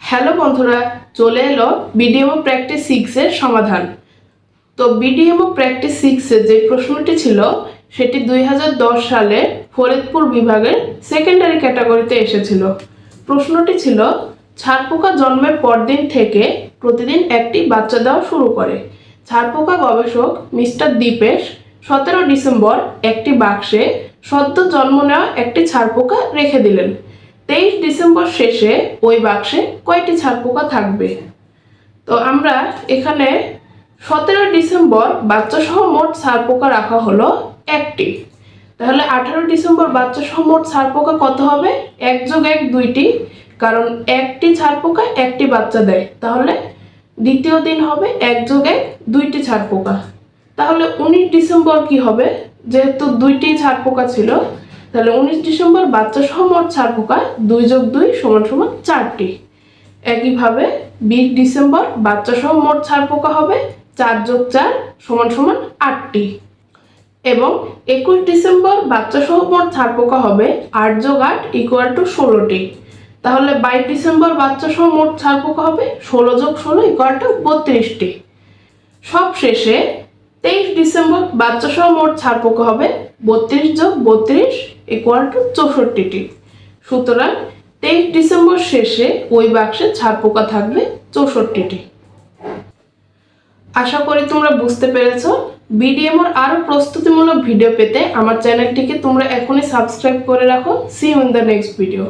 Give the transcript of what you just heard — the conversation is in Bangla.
হ্যালো বন্ধুরা, চলে এলো বিডিএমও প্র্যাকটিস সিক্সের সমাধান। তো বিডিএমও প্র্যাকটিস সিক্সের যে প্রশ্নটি ছিল, সেটি দুই হাজার দশ সালে ফরিদপুর বিভাগের সেকেন্ডারি ক্যাটাগরিতে এসেছিল। প্রশ্নটি ছিল ছারপোকা জন্মের পরদিন থেকে প্রতিদিন একটি বাচ্চা দেওয়া শুরু করে। ছারপোকা গবেষক মিস্টার দীপেশ, সতেরো ডিসেম্বর একটি বাক্সে সদ্য জন্ম নেওয়া একটি ছারপোকা রেখে দিলেন। তেইশ ডিসেম্বর শেষে ওই বাক্সে কয়টি ছারপোকা থাকবে? তো আমরা এখানে সতেরো ডিসেম্বর বাচ্চা সহ মোট ছারপোকা রাখা হলো একটি। তাহলে আঠারো ডিসেম্বর বাচ্চা সহ মোট ছারপোকা কত হবে? এক যোগ এক দুইটি, কারণ একটি ছারপোকা একটি বাচ্চা দেয়। তাহলে দ্বিতীয় দিন হবে এক যোগ এক দুইটি ছারপোকা তাহলে উনিশ ডিসেম্বর কি হবে? যেহেতু দুইটি ছারপোকা ছিল তাহলে উনিশ ডিসেম্বর বাচ্চা সহ মোট ছারপোকা দুই যোগ দুই সমান সমান চারটি। একইভাবে বিশ ডিসেম্বর বাচ্চা সহ মোট ছারপোকা হবে, চার যোগ চার সমান সমান আটটি। এবং একুশ ডিসেম্বর বাচ্চা সহ মোট ছারপোকা হবে, আট যোগ আট ইকুয়াল টু ষোলোটি। তাহলে বাইশ ডিসেম্বর বাচ্চা সহ মোট ছারপোকা হবে, ষোলো যোগ ষোলো ইকুয়াল টু বত্রিশটি। সব শেষে তেইশ ডিসেম্বর বাচ্চা সহ মোট ছাড়পোকা হবে বত্রিশ যোগ বত্রিশ ইকুয়াল টু চৌষট্টিটি। সুতরাং তেইশ ডিসেম্বর শেষে ওই বাক্সে ছাড়পোকা থাকবে চৌষট্টিটি। আশা করি তোমরা বুঝতে পেরেছ। বিডিএমর আরও প্রস্তুতিমূলক ভিডিও পেতে আমার চ্যানেলটিকে তোমরা এখনই সাবস্ক্রাইব করে রাখো। See in the next video